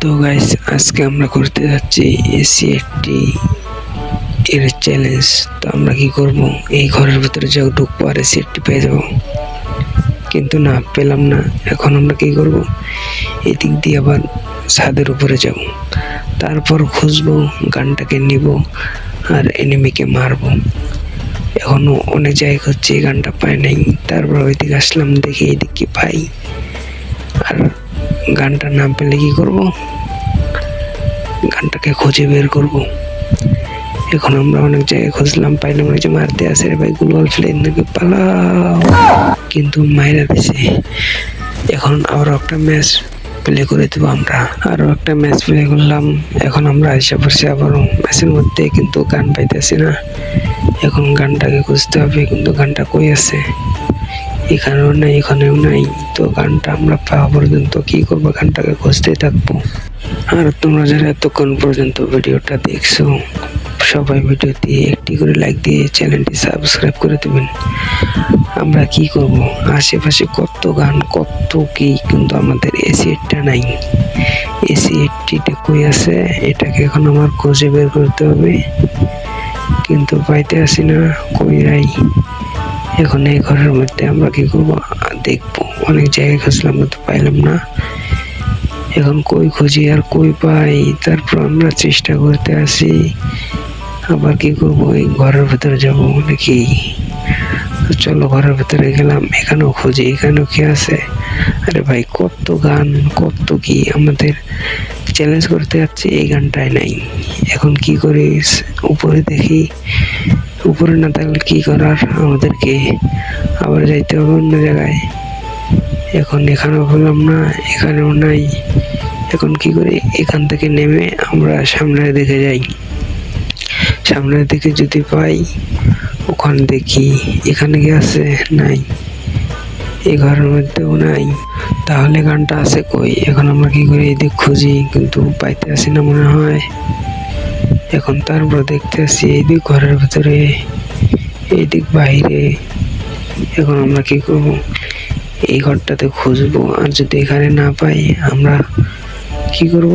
তো গাইস আজকে আমরা করতে যাচ্ছি এসি একটি এর চ্যালেঞ্জ তো আমরা কি করব? এই ঘরের ভিতরে যাও, ঢুকবো আর এসি একটি পেয়ে যাব। কিন্তু না, পেলাম না। এখন আমরা কি করব? এদিক দিয়ে আবার ছাদের উপরে যাব। তারপর খুঁজবো, গানটাকে নিব আর এনিমিকে মারবো। এখনও অনেক জায়গা হচ্ছে, এই গানটা পাই নাই। তারপর ওইদিকে আসলাম, দেখি এদিক পাই। আর গানটা নাম পেলে কী করব? গানটাকে খুঁজে বের করব। এখন আমরা অনেক জায়গায় খুঁজলাম, পাইলাম না যে মারতে আসে রে ভাই গুলোয়াল ফ্লেন নাকি পালাও। কিন্তু মাইরা দিছে। এখন আবার একটা ম্যাচ প্লে করে দেবো আমরা। আরও একটা ম্যাচ প্লে করলাম। এখন আমরা আইসা পড়ছি আবারও। ম্যাচের মধ্যে কিন্তু গান পাইতেছি না। এখন গানটাকে খুঁজতে হবে, কিন্তু গানটা কই আছে? এখানেও নাই এখানেও নাই। তো গানটা আমরা পাওয়া পর্যন্ত কি করব, গানটাকে খুঁজতে থাকব। আর তোমরা যারা এতক্ষণ পর্যন্ত ভিডিওটা দেখছ, সবাই ভিডিওতে একটি করে লাইক দিয়ে চ্যানেলটি সাবস্ক্রাইব করে দেবেন। আমরা কি করব? আশেপাশে কত গান, কত কি, কিন্তু আমাদের এসি এটটা নাই। এসি এটটিটা কই আছে? এটাকে এখন আমার খুঁজে বের করতে হবে। কিন্তু পাইতে আসি না, কই নাই। এখন এই ঘরের মধ্যে আমরা কি করব? দেখব। অনেক জায়গায় খুঁজলাম কিন্তু পাইলাম না। এখন কই খুঁজি আর কই পাই? তারপর আমরা চেষ্টা করতে আসি আবার কি করব? এই ঘরের ভিতরে যাব নাকি? তো চলো ঘরের ভেতরে গেলাম। এখানেও খুঁজি, এখানেও কি আছে? আরে ভাই, কত গান, কত কি আমাদের চ্যালেঞ্জ করতে যাচ্ছে, এই গানটাই নাই। এখন কি করি? উপরে দেখি। উপরে না থাকলে কী করার? আমাদেরকে আবার যাইতে হবে অন্য জায়গায়। এখন এখানেও পেলাম না, এখানেও নাই। এখন কি করি? এখান থেকে নেমে আমরা সামনের দিকে যাই। সামনের দিকে যদি পাই, ওখান দেখি এখানে কি আছে? নাই। এই ঘরের মধ্যেও নাই। তাহলে গানটা আছে কই? এখন আমরা কি করি এদিক খুঁজি? কিন্তু পাইতে আসি না মনে হয়। এখন তারপর দেখতে আসি এইদিক ঘরের ভিতরে এইদিক বাইরে। এখন আমরা কি করব? এই ঘরটাতে খুঁজবো, আর যদি এখানে না পাই আমরা কি করব?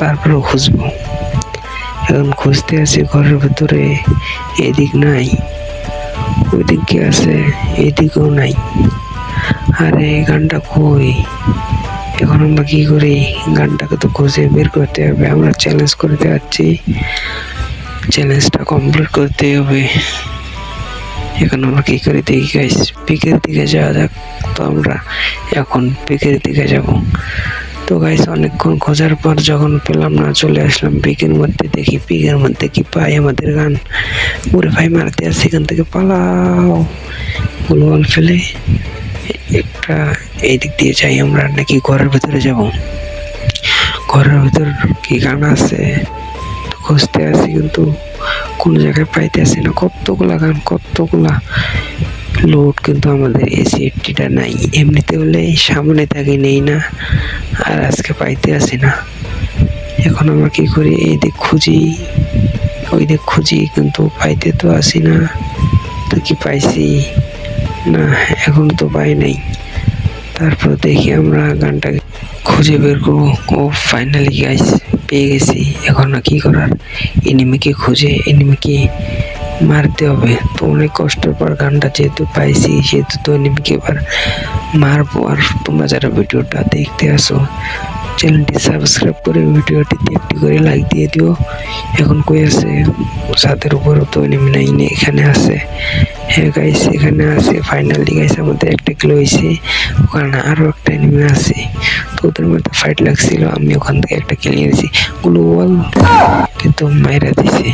তারপরেও খুঁজবো। এখন খুঁজতে আছি ঘরের ভেতরে, এদিক নাই, ওইদিক কি আছে, এদিকেও নাই। আরে এই গানটা কই? এখন আমরা কি করি? গানটাকে তো খুঁজে বের করতে হবে। আমরা চ্যালেঞ্জ করতে যাচ্ছি চ্যালেঞ্জটা কমপ্লিট করতে হবে। এখন আমরা কি করি দেখি গাইস পিকের দিকে যাওয়া যাক তো আমরা এখন পিকের দিকে যাব। তো গাইস অনেকক্ষণ খোঁজার পর যখন পেলাম না, চলে আসলাম পিকের মধ্যে। দেখি পিকের মধ্যে কি পাই আমাদের গান। ওরে ভাই মারতে আর সেখান থেকে পালাও। গোলওয়াল ফেলে একটা এই দিক দিয়ে যাই আমরা, নাকি ঘরের ভিতরে যাব? ঘরের ভিতর কি গান আছে? খুঁজতে আছি কিন্তু কোনো জায়গায় পাইতে আসি না। কতগুলা গান, কতগুলা লোড কিন্তু আমাদের এসি এইটটিটা নাই। এমনিতে হলে সামনে থাকে নেই না, আর আজকে পাইতে আসি না। এখন আমরা কি করি? এই দিক খুঁজি, ওই দিক খুঁজি কিন্তু পাইতে তো আসি না। তো কি পাইছি? না, এখন তো পাই নাই। তারপর দেখি আমরা গানটাকে খুঁজে বের করব। ও ফাইনালি গাইস পেয়ে গেছি। এখন না কি করার? এনিমিকে খুঁজে এনিমিকে মারতে হবে। তো অনেক কষ্টের পর গানটা যেহেতু পাইছি, সেহেতু তো এনিমিকে এবার মারবো। আর তোমরা যারা ভিডিওটা দেখতে আসো চ্যানেলটি সাবস্ক্রাইব করে ভিডিওটিতে একটি করে লাইক দিয়ে দিও। এখন কই আছে? ছাদের উপরও তো এনিমি নাই এখানে আছে। হ্যাঁ গাইস এখানে আছে। ফাইনালি গাইস আমাদের একটা কিলো হয়েছে ওখানে আরও একটা এনিমি আছে। তো ওদের মধ্যে ফাইট লাগছিল। আমি ওখান থেকে একটা কিলো নিয়েছি গ্লোবাল কিন্তু মাইরা দিছে।